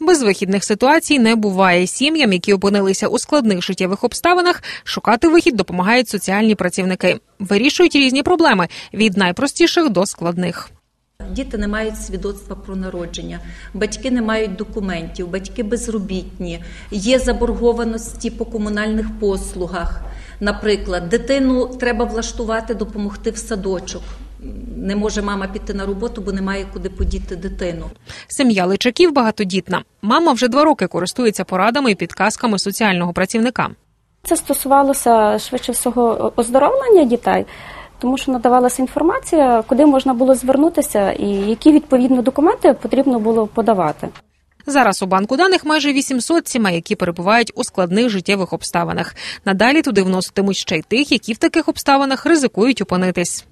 Безвихідних ситуацій не буває. Сім'ям, які опинилися у складних життєвих обставинах, шукати вихід допомагають соціальні працівники. Вирішують різні проблеми від найпростіших до складних. Діти не мають свідоцтва про народження, батьки не мають документів, батьки безробітні, є заборгованості по комунальних послугах. Наприклад, дитину треба влаштувати, допомогти в садочок. Не може мама піти на роботу, бо немає куди подіти дитину. Сім'я личаків багатодітна. Мама вже два роки користується порадами і підказками соціального працівника. Це стосувалося швидше всього оздоровлення дітей, тому що надавалася інформація, куди можна було звернутися і які відповідно документи потрібно було подавати. Зараз у банку даних майже 800 сімей, які перебувають у складних життєвих обставинах. Надалі туди вноситимуть ще й тих, які в таких обставинах ризикують опинитись.